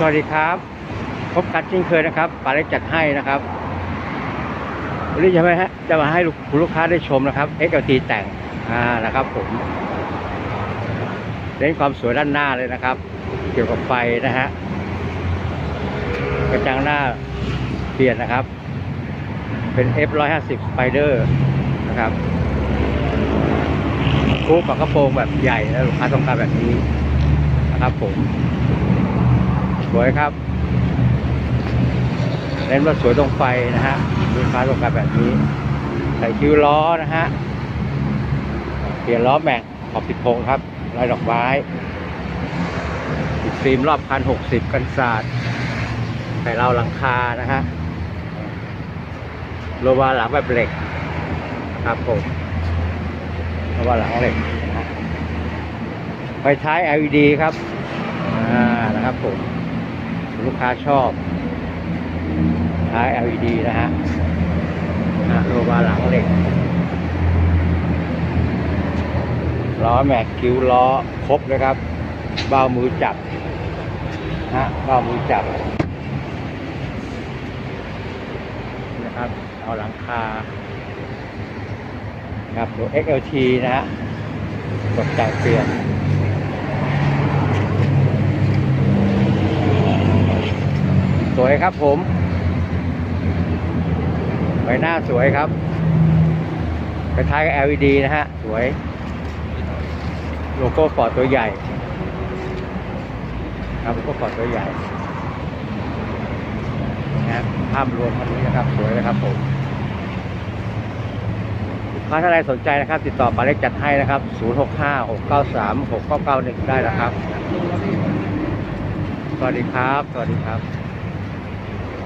สวัสดีครับ พบกันเช่นเคยนะครับปาเล็กจัดให้นะครับวันนี้จะไม่ฮะจะมาให้คุณลูกค้าได้ชมนะครับ XLT แต่งอ่านะครับ ผมเน้นความสวยด้านหน้าเลยนะครับ เกี่ยวกับไฟนะฮะกระจังหน้าเปลี่ยนนะครับ เป็น F150 Spider นะครับคู่ปากกระโปรงแบบใหญ่นะลูกค้าต้องการแบบนี้นะครับผม สวยครับเน้นว่าสวยตรงไฟนะฮะลูกค้าต้องการแบบนี้ ใส่คิ้วล้อนะฮะเปลี่ยนล้อแม็กขอบ16ครับลายดอกไม้ติดฟิล์มรอบคัน60กันศาสตร์ใส่เราหลังคานะฮะโลวาหลังแบบเหล็กครับผมโลวาหลังเหล็กนะฮะไฟท้าย LED ครับอ่านะครับผม ลูกค้าชอบท้าย LED นะฮะนะโลบาหลังเหล็ก ล้อแม็กคิ้วล้อครบเลยครับ เบ้ามือจับฮะเบ้ามือจับ นะครับ เอาหลังคาครับตัว XLT นะฮะกดจ่ายเปลี่ยน สวยครับผมใบหน้าสวยครับคล้ายๆกับ LED นะฮะ สวย โลโก้ฟอร์ดตัวใหญ่ ครับโลโก้ฟอร์ดตัวใหญ่นะภาพรวมคันนี้นะครับ สวยเลยครับผมลูกค้าท่านใดสนใจนะครับ ติดต่อปาเล็กจัดให้นะครับ 065 693 6991 ได้นะครับ สวัสดีครับ สวัสดีครับ